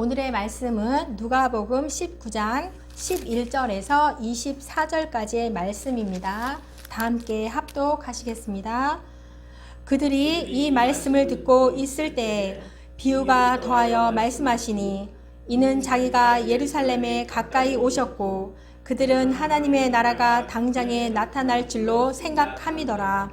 오늘의 말씀은 누가복음 19장 11절에서 24절까지의 말씀입니다. 다 함께 합독하시겠습니다. 그들이 이 말씀을 듣고 있을 때 비유가 더하여 말씀하시니 이는 자기가 예루살렘에 가까이 오셨고 그들은 하나님의 나라가 당장에 나타날 줄로 생각함이더라.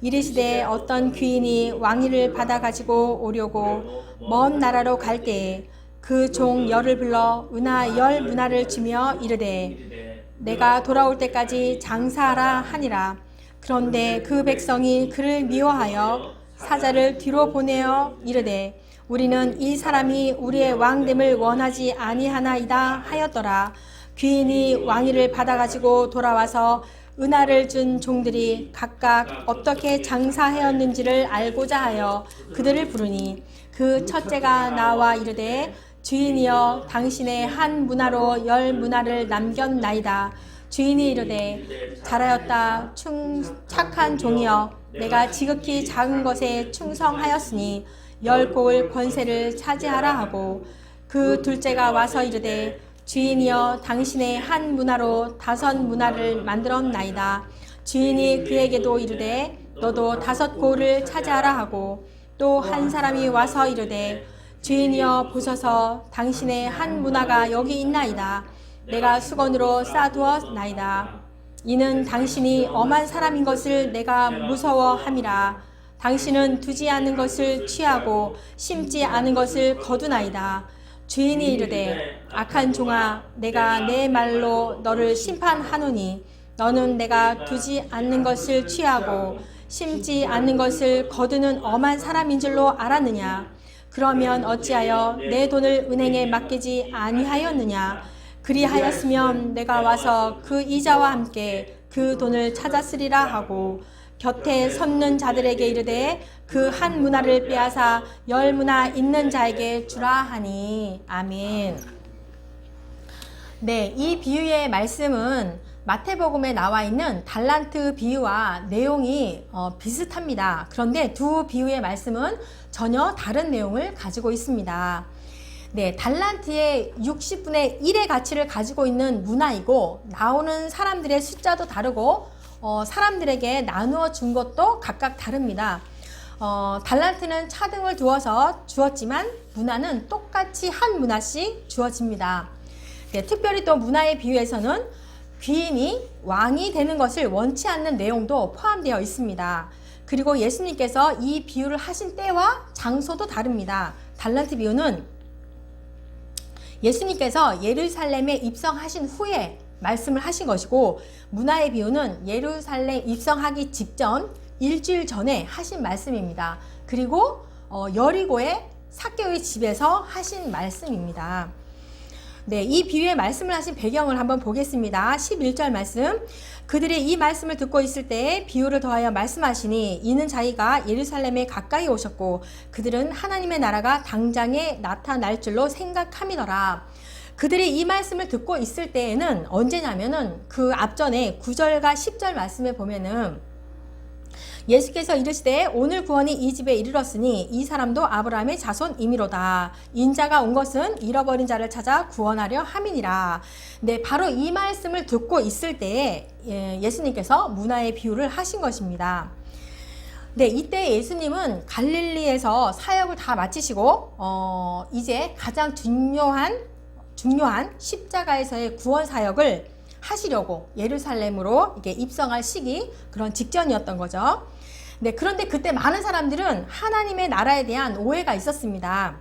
이르시되 어떤 귀인이 왕위를 받아 가지고 오려고 먼 나라로 갈 때에 그 종 열을 불러 은하 열 문화를 주며 이르되 내가 돌아올 때까지 장사하라 하니라. 그런데 그 백성이 그를 미워하여 사자를 뒤로 보내어 이르되 우리는 이 사람이 우리의 왕됨을 원하지 아니하나이다 하였더라. 귀인이 왕위를 받아가지고 돌아와서 은하를 준 종들이 각각 어떻게 장사하였는지를 알고자 하여 그들을 부르니 그 첫째가 나와 이르되 주인이여 당신의 한 문화로 열 문화를 남겼나이다. 주인이 이르되 잘하였다 충 착한 종이여 내가 지극히 작은 것에 충성하였으니 열 고을 권세를 차지하라 하고 그 둘째가 와서 이르되 주인이여 당신의 한 문화로 다섯 문화를 만들었나이다 주인이 그에게도 이르되 너도 다섯 고을을 차지하라 하고 또 한 사람이 와서 이르되 주인이여 보소서 당신의 한 문화가 여기 있나이다 내가 수건으로 싸두었나이다. 이는 당신이 엄한 사람인 것을 내가 무서워함이라. 당신은 두지 않는 것을 취하고 심지 않은 것을 거두나이다. 주인이 이르되 악한 종아 내가 내 말로 너를 심판하노니 너는 내가 두지 않는 것을 취하고 심지 않는 것을 거두는 엄한 사람인 줄로 알았느냐 그러면 어찌하여 내 돈을 은행에 맡기지 아니하였느냐 그리하였으면 내가 와서 그 이자와 함께 그 돈을 찾았으리라 하고 곁에 섰는 자들에게 이르되 그 한 문화를 빼앗아 열 문화 있는 자에게 주라 하니 아멘. 네, 이 비유의 말씀은 마태복음에 나와 있는 달란트 비유와 내용이 어, 비슷합니다. 그런데 두 비유의 말씀은 전혀 다른 내용을 가지고 있습니다. 네, 달란트의 60분의 1의 가치를 가지고 있는 문화이고 나오는 사람들의 숫자도 다르고 어, 사람들에게 나누어 준 것도 각각 다릅니다. 어, 달란트는 차등을 두어서 주었지만 문화는 똑같이 한 문화씩 주어집니다. 네, 특별히 또 문화의 비유에서는 귀인이 왕이 되는 것을 원치 않는 내용도 포함되어 있습니다. 그리고 예수님께서 이 비유를 하신 때와 장소도 다릅니다. 달란트 비유는 예수님께서 예루살렘에 입성하신 후에 말씀을 하신 것이고 문화의 비유는 예루살렘 입성하기 직전 일주일 전에 하신 말씀입니다. 그리고 어, 여리고의 사개오의 집에서 하신 말씀입니다. 네, 이 비유의 말씀을 하신 배경을 한번 보겠습니다. 11절 말씀. 그들이 이 말씀을 듣고 있을 때 비유를 더하여 말씀하시니 이는 자기가 예루살렘에 가까이 오셨고 그들은 하나님의 나라가 당장에 나타날 줄로 생각함이더라. 그들이 이 말씀을 듣고 있을 때에는 언제냐면은 그 앞전에 9절과 10절 말씀에 보면은 예수께서 이르시되 오늘 구원이 이 집에 이르렀으니 이 사람도 아브라함의 자손이미로다. 인자가 온 것은 잃어버린 자를 찾아 구원하려 함이니라. 네, 바로 이 말씀을 듣고 있을 때에 예, 예수님께서 문화의 비유를 하신 것입니다. 네, 이때 예수님은 갈릴리에서 사역을 다 마치시고 어, 이제 가장 중요한 중요한 십자가에서의 구원 사역을 하시려고 예루살렘으로 이게 입성할 시기 그런 직전이었던 거죠. 네, 그런데 그때 많은 사람들은 하나님의 나라에 대한 오해가 있었습니다.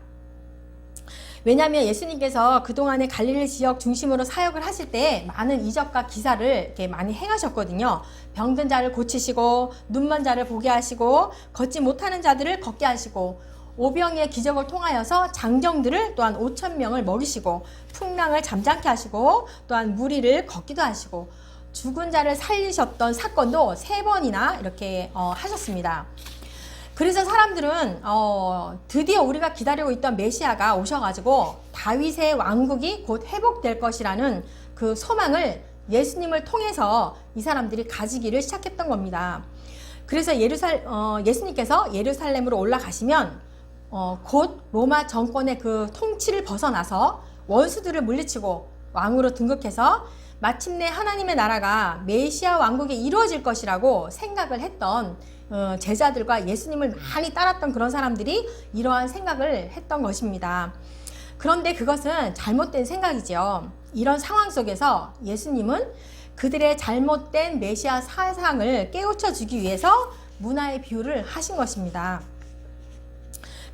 왜냐하면 예수님께서 그동안에 갈릴리 지역 중심으로 사역을 하실 때 많은 이적과 기사를 이렇게 많이 행하셨거든요. 병든 자를 고치시고 눈먼 자를 보게 하시고 걷지 못하는 자들을 걷게 하시고 오병이의 기적을 통하여서 장정들을 또한 5천 명을 먹이시고 풍랑을 잠잠케 하시고 또한 무리를 걷기도 하시고 죽은 자를 살리셨던 사건도 세 번이나 이렇게 어, 하셨습니다. 그래서 사람들은 어, 드디어 우리가 기다리고 있던 메시아가 오셔가지고 다윗의 왕국이 곧 회복될 것이라는 그 소망을 예수님을 통해서 이 사람들이 가지기를 시작했던 겁니다. 그래서 예루살 어, 예수님께서 예루살렘으로 올라가시면 어, 곧 로마 정권의 그 통치를 벗어나서 원수들을 물리치고 왕으로 등극해서 마침내 하나님의 나라가 메시아 왕국이 이루어질 것이라고 생각을 했던 어, 제자들과 예수님을 많이 따랐던 그런 사람들이 이러한 생각을 했던 것입니다. 그런데 그것은 잘못된 생각이죠. 이런 상황 속에서 예수님은 그들의 잘못된 메시아 사상을 깨우쳐 주기 위해서 문화의 비유를 하신 것입니다.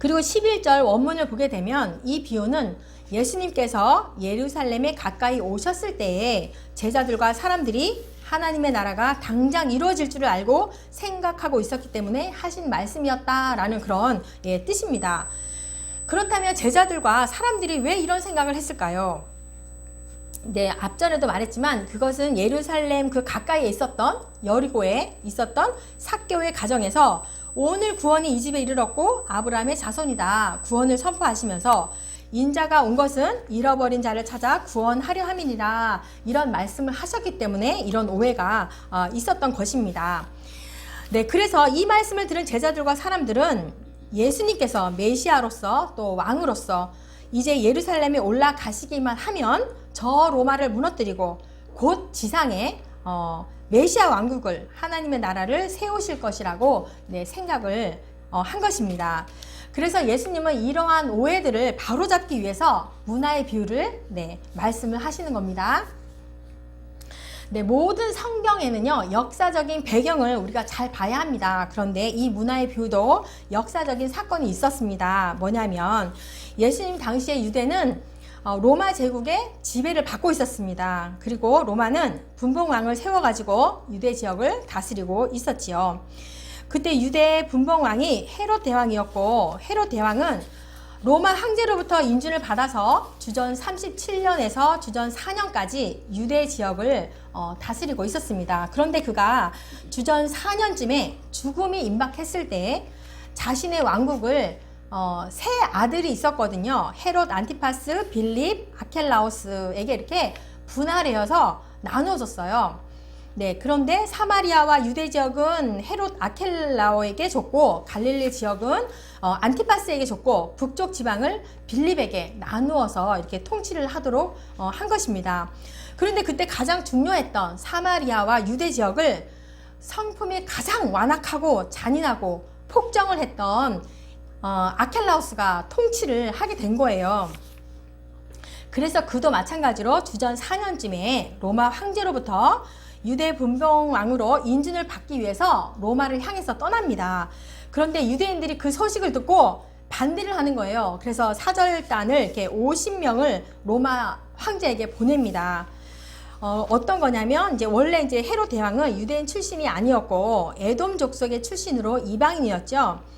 그리고 11절 원문을 보게 되면 이 비유는 예수님께서 예루살렘에 가까이 오셨을 때에 제자들과 사람들이 하나님의 나라가 당장 이루어질 줄을 알고 생각하고 있었기 때문에 하신 말씀이었다라는 그런 예, 뜻입니다. 그렇다면 제자들과 사람들이 왜 이런 생각을 했을까요? 네, 앞전에도 말했지만 그것은 예루살렘 그 가까이에 있었던 여리고에 있었던 삭개오의 가정에서 오늘 구원이 이 집에 이르렀고 아브라함의 자손이다 구원을 선포하시면서 인자가 온 것은 잃어버린 자를 찾아 구원하려 함이니라 이런 말씀을 하셨기 때문에 이런 오해가 어, 있었던 것입니다. 네, 그래서 이 말씀을 들은 제자들과 사람들은 예수님께서 메시아로서 또 왕으로서 이제 예루살렘에 올라가시기만 하면 저 로마를 무너뜨리고 곧 지상에 어, 메시아 왕국을 하나님의 나라를 세우실 것이라고 네, 생각을 어, 한 것입니다. 그래서 예수님은 이러한 오해들을 바로잡기 위해서 문화의 비유를 네, 말씀을 하시는 겁니다. 네, 모든 성경에는요, 역사적인 배경을 우리가 잘 봐야 합니다. 그런데 이 문화의 비유도 역사적인 사건이 있었습니다. 뭐냐면, 예수님 당시에 유대는 어, 로마 제국의 지배를 받고 있었습니다. 그리고 로마는 분봉왕을 세워가지고 유대 지역을 다스리고 있었지요. 그때 유대 분봉왕이 헤롯 대왕이었고, 헤롯 대왕은 로마 황제로부터 인준을 받아서 주전 37년에서 주전 4년까지 유대 지역을 어, 다스리고 있었습니다. 그런데 그가 주전 4년쯤에 죽음이 임박했을 때 자신의 왕국을 어, 세 아들이 있었거든요. 헤롯 안티파스, 빌립, 아켈라오스에게 이렇게 분할하여서 나눠줬어요. 네, 그런데 사마리아와 유대 지역은 헤롯 아켈라오에게 줬고 갈릴리 지역은 어, 안티파스에게 줬고 북쪽 지방을 빌립에게 나누어서 이렇게 통치를 하도록 어, 한 것입니다. 그런데 그때 가장 중요했던 사마리아와 유대 지역을 성품이 가장 완악하고 잔인하고 폭정을 했던 어, 아켈라우스가 통치를 하게 된 거예요. 그래서 그도 마찬가지로 주전 4년쯤에 로마 황제로부터 유대 분봉왕으로 인준을 받기 위해서 로마를 향해서 떠납니다. 그런데 유대인들이 그 소식을 듣고 반대를 하는 거예요. 그래서 사절단을 이렇게 50명을 로마 황제에게 보냅니다. 어, 어떤 거냐면 이제 원래 이제 헤롯 대왕은 유대인 출신이 아니었고 에돔 족속의 출신으로 이방인이었죠.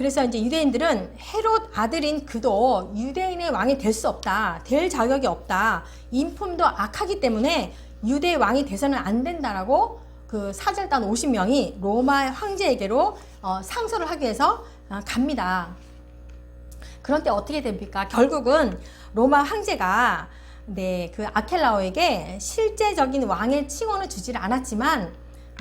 그래서 이제 유대인들은 헤롯 아들인 그도 유대인의 왕이 될 수 없다. 될 자격이 없다. 인품도 악하기 때문에 유대 왕이 돼서는 안 된다라고 그 사절단 50명이 로마 황제에게로 어, 상소를 하기 위해서 어, 갑니다. 그런데 어떻게 됩니까? 결국은 로마 황제가 네, 그 아켈라오에게 실제적인 왕의 칭호는 주지를 않았지만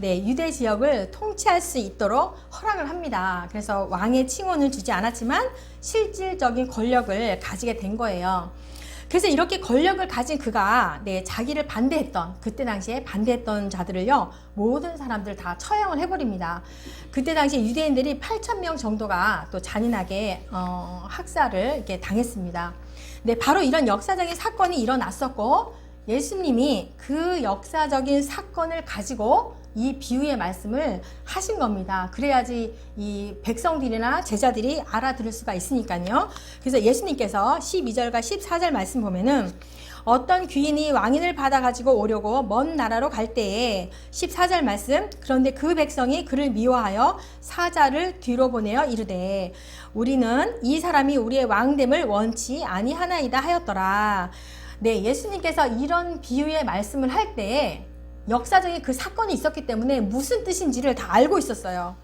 네, 유대 지역을 통치할 수 있도록 허락을 합니다. 그래서 왕의 칭호는 주지 않았지만 실질적인 권력을 가지게 된 거예요. 그래서 이렇게 권력을 가진 그가 네, 자기를 반대했던 그때 당시에 반대했던 자들을요 모든 사람들 다 처형을 해버립니다. 그때 당시 유대인들이 8천 명 정도가 또 잔인하게 어, 학살을 이렇게 당했습니다. 네, 바로 이런 역사적인 사건이 일어났었고 예수님이 그 역사적인 사건을 가지고 이 비유의 말씀을 하신 겁니다. 그래야지 이 백성들이나 제자들이 알아들을 수가 있으니까요. 그래서 예수님께서 12절과 14절 말씀 보면은 어떤 귀인이 왕인을 받아가지고 오려고 먼 나라로 갈 때에 14절 말씀 그런데 그 백성이 그를 미워하여 사자를 뒤로 보내어 이르되 우리는 이 사람이 우리의 왕됨을 원치 아니하나이다 하였더라. 네, 예수님께서 이런 비유의 말씀을 할 때에 역사적인 그 사건이 있었기 때문에 무슨 뜻인지를 다 알고 있었어요.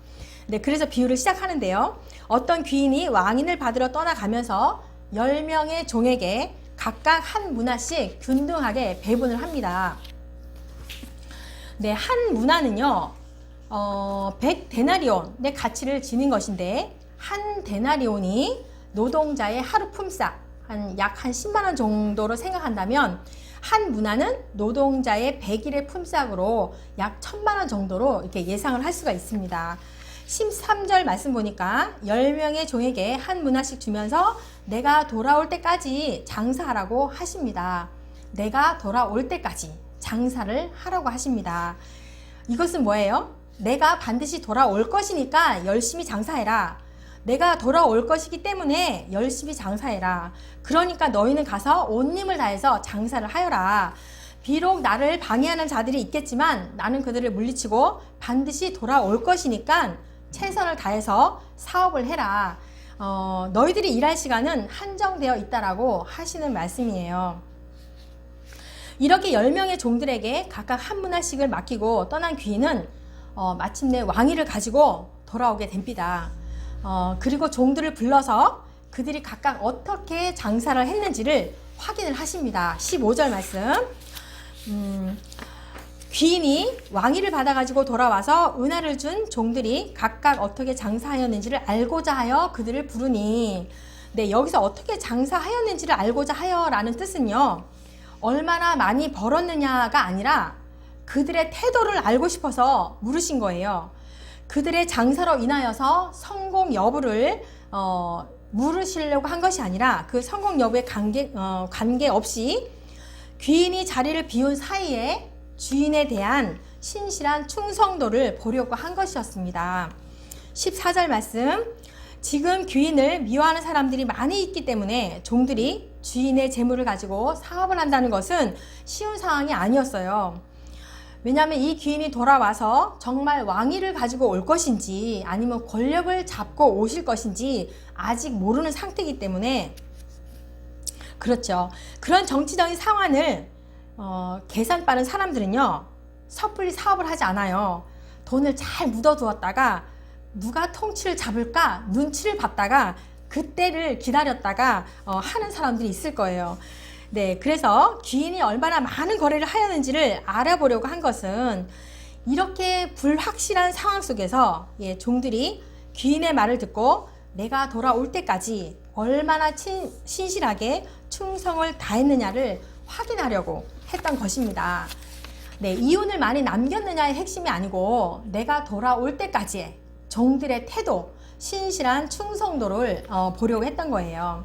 네, 그래서 비유를 시작하는데요. 어떤 귀인이 왕인을 받으러 떠나가면서 10명의 종에게 각각 한 문화씩 균등하게 배분을 합니다. 네, 한 문화는요, 어, 100 데나리온의 가치를 지닌 것인데, 한 데나리온이 노동자의 하루 품삯 한약한 10만 원 정도로 생각한다면 한 문화는 노동자의 100일의 품삯으로 약 1000만 원 정도로 이렇게 예상을 할 수가 있습니다. 13절 말씀 보니까 10명의 종에게 한 문화씩 주면서 내가 돌아올 때까지 장사하라고 하십니다. 내가 돌아올 때까지 장사를 하라고 하십니다. 이것은 뭐예요? 내가 반드시 돌아올 것이니까 열심히 장사해라. 내가 돌아올 것이기 때문에 열심히 장사해라. 그러니까 너희는 가서 온 힘을 다해서 장사를 하여라. 비록 나를 방해하는 자들이 있겠지만 나는 그들을 물리치고 반드시 돌아올 것이니까 최선을 다해서 사업을 해라. 어, 너희들이 일할 시간은 한정되어 있다라고 하시는 말씀이에요. 이렇게 10명의 종들에게 각각 한 문화씩을 맡기고 떠난 귀인은 어, 마침내 왕위를 가지고 돌아오게 됩니다. 어, 그리고 종들을 불러서 그들이 각각 어떻게 장사를 했는지를 확인을 하십니다. 15절 말씀. 음, 귀인이 왕위를 받아가지고 돌아와서 은하를 준 종들이 각각 어떻게 장사하였는지를 알고자 하여 그들을 부르니 네, 여기서 어떻게 장사하였는지를 알고자 하여 라는 뜻은요. 얼마나 많이 벌었느냐가 아니라 그들의 태도를 알고 싶어서 물으신 거예요. 그들의 장사로 인하여서 성공 여부를 어, 물으시려고 한 것이 아니라 그 성공 여부에 관계, 어, 관계없이 귀인이 자리를 비운 사이에 주인에 대한 신실한 충성도를 보려고 한 것이었습니다. 14절 말씀. 지금 귀인을 미워하는 사람들이 많이 있기 때문에 종들이 주인의 재물을 가지고 사업을 한다는 것은 쉬운 상황이 아니었어요. 왜냐하면 이 귀인이 돌아와서 정말 왕위를 가지고 올 것인지 아니면 권력을 잡고 오실 것인지 아직 모르는 상태이기 때문에 그렇죠. 그런 정치적인 상황을 어, 계산 빠른 사람들은요 섣불리 사업을 하지 않아요. 돈을 잘 묻어두었다가 누가 통치를 잡을까 눈치를 봤다가 그때를 기다렸다가 어, 하는 사람들이 있을 거예요. 네, 그래서 귀인이 얼마나 많은 거래를 하였는지를 알아보려고 한 것은 이렇게 불확실한 상황 속에서 예, 종들이 귀인의 말을 듣고 내가 돌아올 때까지 얼마나 친, 신실하게 충성을 다했느냐를 확인하려고 했던 것입니다. 네, 이윤을 많이 남겼느냐의 핵심이 아니고 내가 돌아올 때까지의 종들의 태도, 신실한 충성도를 어, 보려고 했던 거예요.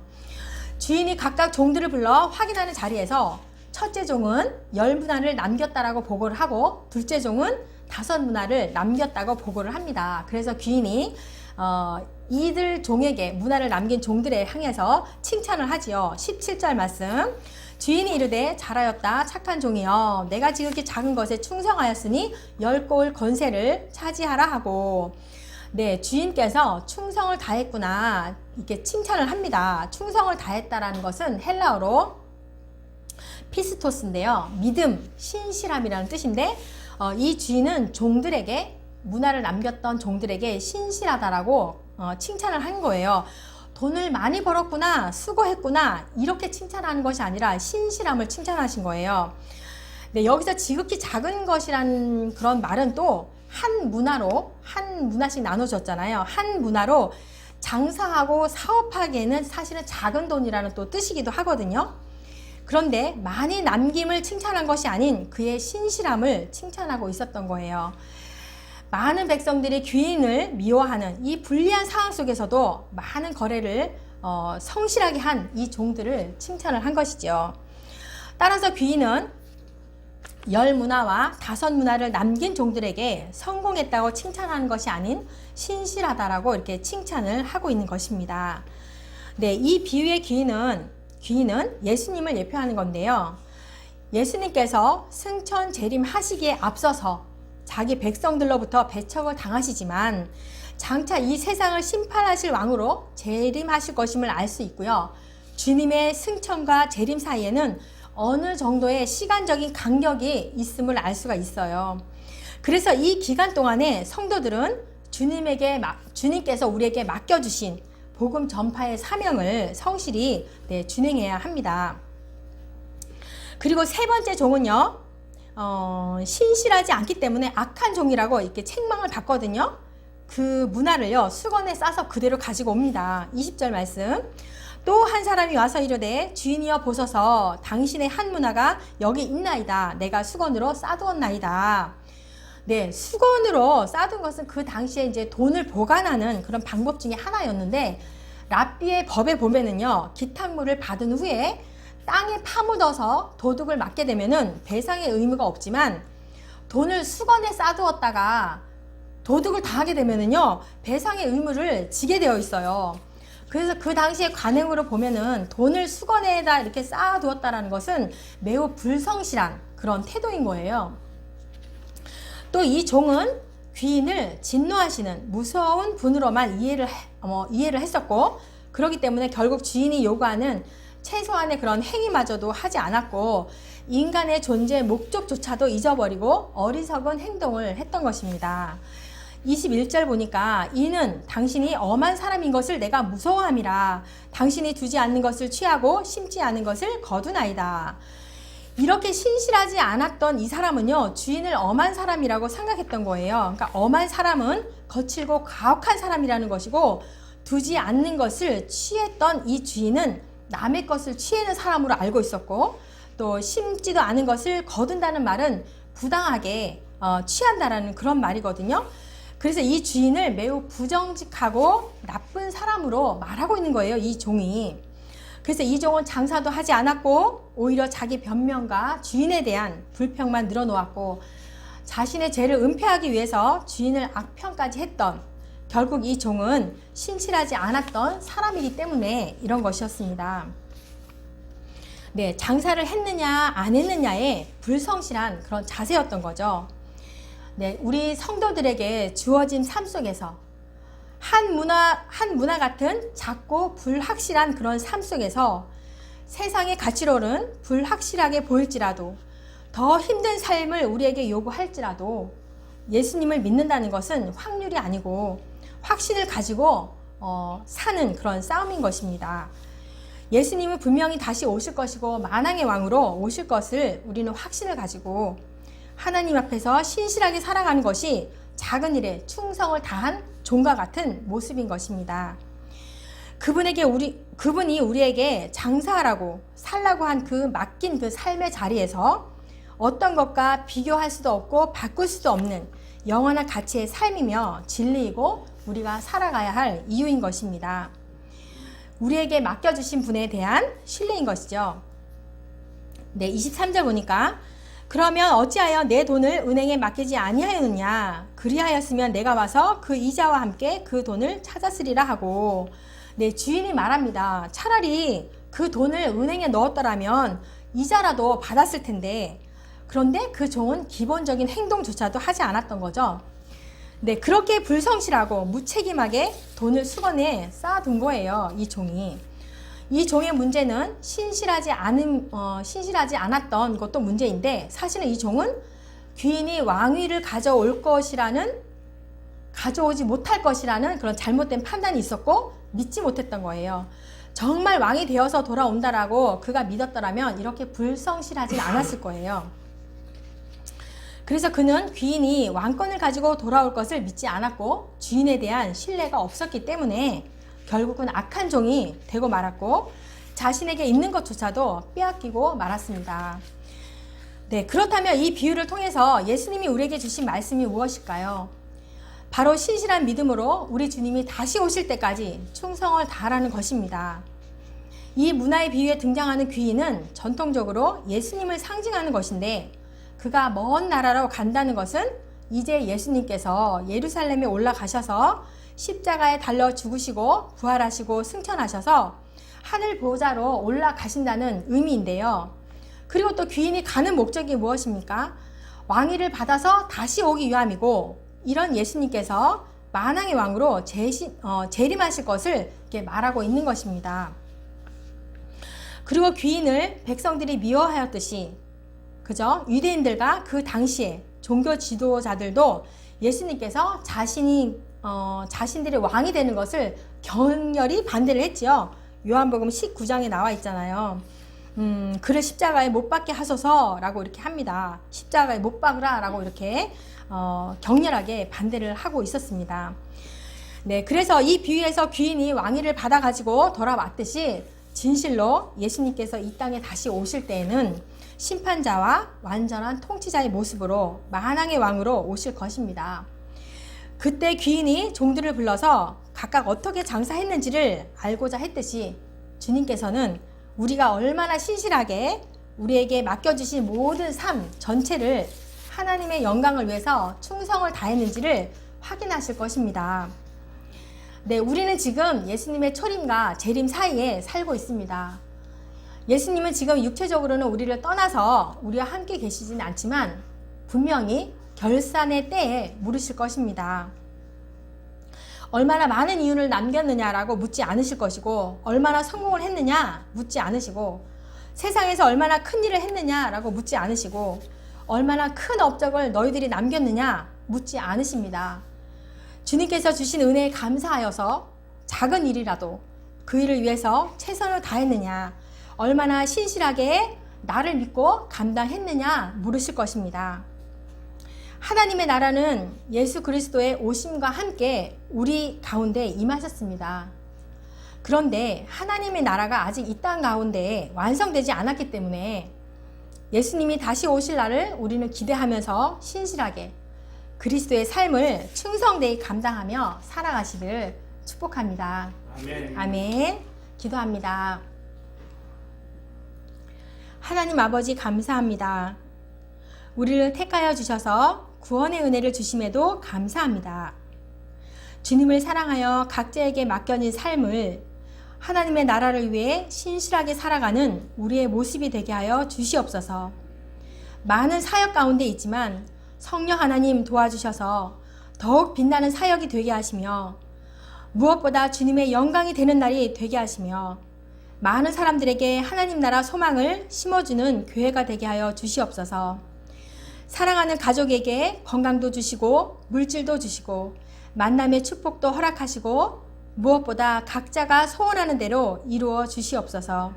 주인이 각각 종들을 불러 확인하는 자리에서 첫째 종은 열 문화를 남겼다라고 보고를 하고 둘째 종은 다섯 문화를 남겼다고 보고를 합니다. 그래서 귀인이 어, 이들 종에게 문화를 남긴 종들에 향해서 칭찬을 하지요. 17절 말씀. 주인이 이르되 잘하였다 착한 종이여 내가 지극히 작은 것에 충성하였으니 열 골 건세를 차지하라 하고 네, 주인께서 충성을 다했구나. 이렇게 칭찬을 합니다. 충성을 다했다라는 것은 헬라어로 피스토스인데요. 믿음, 신실함이라는 뜻인데, 어, 이 주인은 종들에게, 문화를 남겼던 종들에게 신실하다라고 어, 칭찬을 한 거예요. 돈을 많이 벌었구나, 수고했구나, 이렇게 칭찬하는 것이 아니라 신실함을 칭찬하신 거예요. 네, 여기서 지극히 작은 것이라는 그런 말은 또 한 문화로, 한 문화씩 나눠졌잖아요. 한 문화로 장사하고 사업하기에는 사실은 작은 돈이라는 또 뜻이기도 하거든요. 그런데 많이 남김을 칭찬한 것이 아닌 그의 신실함을 칭찬하고 있었던 거예요. 많은 백성들이 귀인을 미워하는 이 불리한 상황 속에서도 많은 거래를 어, 성실하게 한 이 종들을 칭찬을 한 것이죠. 따라서 귀인은 열 문화와 다섯 문화를 남긴 종들에게 성공했다고 칭찬하는 것이 아닌 신실하다라고 이렇게 칭찬을 하고 있는 것입니다. 네, 이 비유의 귀인은 귀인은 예수님을 예표하는 건데요. 예수님께서 승천 재림하시기에 앞서서 자기 백성들로부터 배척을 당하시지만 장차 이 세상을 심판하실 왕으로 재림하실 것임을 알 수 있고요. 주님의 승천과 재림 사이에는 어느 정도의 시간적인 간격이 있음을 알 수가 있어요. 그래서 이 기간 동안에 성도들은 주님에게 주님께서 우리에게 맡겨 주신 복음 전파의 사명을 성실히 네, 준행해야 합니다. 그리고 세 번째 종은요, 어, 신실하지 않기 때문에 악한 종이라고 이렇게 책망을 받거든요. 그 문화를요 수건에 싸서 그대로 가지고 옵니다. 20절 말씀. 또 한 사람이 와서 이르되 주인이여 보소서 당신의 한 문화가 여기 있나이다. 내가 수건으로 싸두었나이다. 네, 수건으로 싸둔 것은 그 당시에 이제 돈을 보관하는 그런 방법 중에 하나였는데 랍비의 법에 보면은요 기탁물을 받은 후에 땅에 파묻어서 도둑을 맞게 되면은 배상의 의무가 없지만 돈을 수건에 싸두었다가 도둑을 당하게 되면은요 배상의 의무를 지게 되어 있어요. 그래서 그 당시에 관행으로 보면은 돈을 수건에다 이렇게 쌓아두었다라는 것은 매우 불성실한 그런 태도인 거예요. 또 이 종은 귀인을 진노하시는 무서운 분으로만 이해를 해- 어, 이해를 했었고 그렇기 때문에 결국 주인이 요구하는 최소한의 그런 행위마저도 하지 않았고 인간의 존재 목적조차도 잊어버리고 어리석은 행동을 했던 것입니다. 21절 보니까 이는 당신이 엄한 사람인 것을 내가 무서워함이라 당신이 두지 않는 것을 취하고 심지 않은 것을 거두나이다. 이렇게 신실하지 않았던 이 사람은요 주인을 엄한 사람이라고 생각했던 거예요. 그러니까 엄한 사람은 거칠고 가혹한 사람이라는 것이고 두지 않는 것을 취했던 이 주인은 남의 것을 취하는 사람으로 알고 있었고 또 심지도 않은 것을 거둔다는 말은 부당하게 어, 취한다라는 그런 말이거든요. 그래서 이 주인을 매우 부정직하고 나쁜 사람으로 말하고 있는 거예요. 이 종이. 그래서 이 종은 장사도 하지 않았고 오히려 자기 변명과 주인에 대한 불평만 늘어놓았고 자신의 죄를 은폐하기 위해서 주인을 악평까지 했던 결국 이 종은 신실하지 않았던 사람이기 때문에 이런 것이었습니다. 네, 장사를 했느냐 안 했느냐의 불성실한 그런 자세였던 거죠. 네, 우리 성도들에게 주어진 삶 속에서 한 문화 한 문화 같은 작고 불확실한 그런 삶 속에서 세상의 가치로는 불확실하게 보일지라도 더 힘든 삶을 우리에게 요구할지라도 예수님을 믿는다는 것은 확률이 아니고 확신을 가지고 어, 사는 그런 싸움인 것입니다. 예수님은 분명히 다시 오실 것이고 만왕의 왕으로 오실 것을 우리는 확신을 가지고 하나님 앞에서 신실하게 살아가는 것이 작은 일에 충성을 다한 종과 같은 모습인 것입니다. 그분에게 우리 그분이 우리에게 장사하라고 살라고 한 그 맡긴 그 삶의 자리에서 어떤 것과 비교할 수도 없고 바꿀 수도 없는 영원한 가치의 삶이며 진리이고 우리가 살아가야 할 이유인 것입니다. 우리에게 맡겨주신 분에 대한 신뢰인 것이죠. 네, 23절 보니까 그러면 어찌하여 내 돈을 은행에 맡기지 아니하였느냐? 그리하였으면 내가 와서 그 이자와 함께 그 돈을 찾았으리라 하고. 네 주인이 말합니다. 차라리 그 돈을 은행에 넣었더라면 이자라도 받았을 텐데. 그런데 그 종은 기본적인 행동조차도 하지 않았던 거죠. 네 그렇게 불성실하고 무책임하게 돈을 수건에 쌓아둔 거예요 이 종이 이 종의 문제는 신실하지 않은 어, 신실하지 않았던 것도 문제인데 사실은 이 종은 귀인이 왕위를 가져올 것이라는 가져오지 못할 것이라는 그런 잘못된 판단이 있었고 믿지 못했던 거예요. 정말 왕이 되어서 돌아온다라고 그가 믿었더라면 이렇게 불성실하지 않았을 거예요. 그래서 그는 귀인이 왕권을 가지고 돌아올 것을 믿지 않았고 주인에 대한 신뢰가 없었기 때문에 결국은 악한 종이 되고 말았고 자신에게 있는 것조차도 빼앗기고 말았습니다. 네, 그렇다면 이 비유를 통해서 예수님이 우리에게 주신 말씀이 무엇일까요? 바로 신실한 믿음으로 우리 주님이 다시 오실 때까지 충성을 다하라는 것입니다. 이 문화의 비유에 등장하는 귀인은 전통적으로 예수님을 상징하는 것인데 그가 먼 나라로 간다는 것은 이제 예수님께서 예루살렘에 올라가셔서 십자가에 달려 죽으시고 부활하시고 승천하셔서 하늘 보좌로 올라가신다는 의미인데요. 그리고 또 귀인이 가는 목적이 무엇입니까? 왕위를 받아서 다시 오기 위함이고 이런 예수님께서 만왕의 왕으로 재시, 어, 재림하실 것을 말하고 있는 것입니다. 그리고 귀인을 백성들이 미워하였듯이 그죠? 유대인들과 그 당시에 종교 지도자들도 예수님께서 자신이 어, 자신들의 왕이 되는 것을 격렬히 반대를 했지요. 요한복음 19장에 나와 있잖아요. 음, 그를 십자가에 못 박게 하소서라고 이렇게 합니다. 십자가에 못 박으라라고 이렇게 어, 격렬하게 반대를 하고 있었습니다. 네, 그래서 이 비유에서 귀인이 왕위를 받아가지고 돌아왔듯이 진실로 예수님께서 이 땅에 다시 오실 때에는 심판자와 완전한 통치자의 모습으로 만왕의 왕으로 오실 것입니다. 그때 귀인이 종들을 불러서 각각 어떻게 장사했는지를 알고자 했듯이 주님께서는 우리가 얼마나 신실하게 우리에게 맡겨주신 모든 삶 전체를 하나님의 영광을 위해서 충성을 다했는지를 확인하실 것입니다. 네, 우리는 지금 예수님의 초림과 재림 사이에 살고 있습니다. 예수님은 지금 육체적으로는 우리를 떠나서 우리와 함께 계시지는 않지만 분명히 결산의 때에 물으실 것입니다. 얼마나 많은 이윤을 남겼느냐라고 묻지 않으실 것이고 얼마나 성공을 했느냐 묻지 않으시고 세상에서 얼마나 큰 일을 했느냐라고 묻지 않으시고 얼마나 큰 업적을 너희들이 남겼느냐 묻지 않으십니다. 주님께서 주신 은혜에 감사하여서 작은 일이라도 그 일을 위해서 최선을 다했느냐 얼마나 신실하게 나를 믿고 감당했느냐 물으실 것입니다. 하나님의 나라는 예수 그리스도의 오심과 함께 우리 가운데 임하셨습니다. 그런데 하나님의 나라가 아직 이 땅 가운데 완성되지 않았기 때문에 예수님이 다시 오실 날을 우리는 기대하면서 신실하게 그리스도의 삶을 충성되이 감당하며 살아가시길 축복합니다. 아멘. 아멘. 기도합니다. 하나님 아버지 감사합니다. 우리를 택하여 주셔서 구원의 은혜를 주심에도 감사합니다. 주님을 사랑하여 각자에게 맡겨진 삶을 하나님의 나라를 위해 신실하게 살아가는 우리의 모습이 되게 하여 주시옵소서. 많은 사역 가운데 있지만 성령 하나님 도와주셔서 더욱 빛나는 사역이 되게 하시며 무엇보다 주님의 영광이 되는 날이 되게 하시며 많은 사람들에게 하나님 나라 소망을 심어주는 교회가 되게 하여 주시옵소서. 사랑하는 가족에게 건강도 주시고 물질도 주시고 만남의 축복도 허락하시고 무엇보다 각자가 소원하는 대로 이루어 주시옵소서.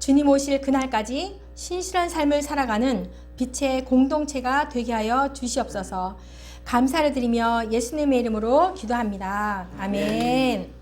주님 오실 그날까지 신실한 삶을 살아가는 빛의 공동체가 되게 하여 주시옵소서. 감사를 드리며 예수님의 이름으로 기도합니다. 아멘.